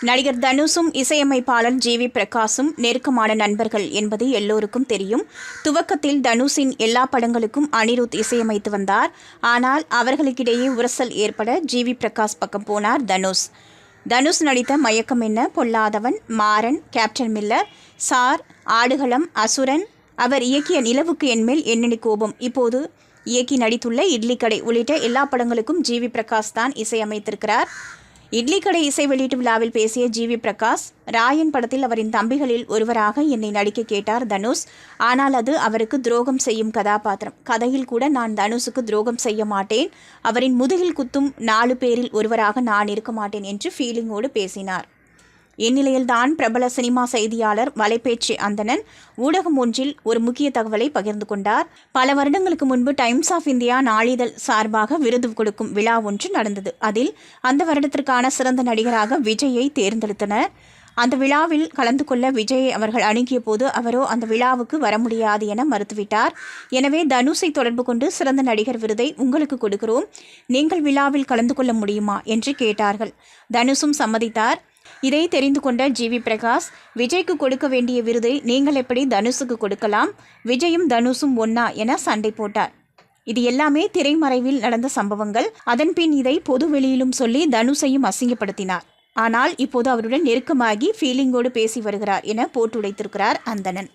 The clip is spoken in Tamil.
நடிகர் தனுஷும் இசையமைப்பாளர் ஜி வி பிரகாஷும் நெருக்கமான நண்பர்கள் என்பது எல்லோருக்கும் தெரியும். துவக்கத்தில் தனுஷின் எல்லா படங்களுக்கும் அனிருத் இசையமைத்து வந்தார். ஆனால் அவர்களுக்கிடையே உரசல் ஏற்பட ஜி வி பிரகாஷ் பக்கம் போனார் தனுஷ். தனுஷ் நடித்த Mayakkam Enna? Polladhavan Maaran captain miller sir Aadukalam Asuran. அவர் இயக்கிய நிலவுக்கு என்மேல் என்னென்ன கோபம்? இப்போது இயக்கி நடித்துள்ள இட்லி கடை உள்ளிட்ட எல்லா படங்களுக்கும் ஜி வி பிரகாஷ் தான் இசையமைத்திருக்கிறார். இட்லி கடை இசை வெளியீட்டு விழாவில் பேசிய ஜி வி பிரகாஷ் ராயன் படத்தில் அவரின் தம்பிகளில் ஒருவராக என்னை நடிக்க கேட்டார் தனுஷ். ஆனால் அது அவருக்கு துரோகம் செய்யும் கதாபாத்திரம். கதையில் கூட நான் தனுஷுக்கு துரோகம் செய்ய மாட்டேன். அவரின் முதுகில் குத்தும் நாலு பேரில் ஒருவராக நான் இருக்க மாட்டேன் என்று ஃபீலிங்கோடு பேசினார். இந்நிலையில்தான் பிரபல சினிமா செய்தியாளர் வலைபேச்சு அந்தணன் ஊடகம் ஒன்றில் ஒரு முக்கிய தகவலை பகிர்ந்து கொண்டார். பல வருடங்களுக்கு முன்பு டைம்ஸ் ஆஃப் இந்தியா நாளிதழ் சார்பாக விருது கொடுக்கும் விழா ஒன்று நடந்தது. அதில் அந்த வருடத்திற்கான சிறந்த நடிகராக விஜயை தேர்ந்தெடுத்தனர். அந்த விழாவில் கலந்து கொள்ள விஜய் அவர்கள் அணுகிய போது அவரோ அந்த விழாவுக்கு வர முடியாது என மறுத்துவிட்டார். எனவே தனுஷை தொடர்பு கொண்டு சிறந்த நடிகர் விருதை உங்களுக்கு கொடுக்கிறோம். நீங்கள் விழாவில் கலந்து கொள்ள முடியுமா? என்று கேட்டார்கள். தனுஷும் சம்மதித்தார். இதை தெரிந்து கொண்ட ஜி வி பிரகாஷ் விஜய்க்கு கொடுக்க வேண்டிய விருதை நீங்கள் எப்படி தனுஷுக்கு கொடுக்கலாம்? விஜயும் தனுஷும் ஒன்னா என சண்டை போட்டார். இது எல்லாமே திரைமறைவில் நடந்த சம்பவங்கள். அதன்பின் இதை பொது வெளியிலும் சொல்லி தனுஷையும் அசிங்கப்படுத்தினார். ஆனால் இப்போது அவருடன் நெருக்கமாகி ஃபீலிங்கோடு பேசி வருகிறார் என போட்டுடைத்திருக்கிறார் அந்தணன்.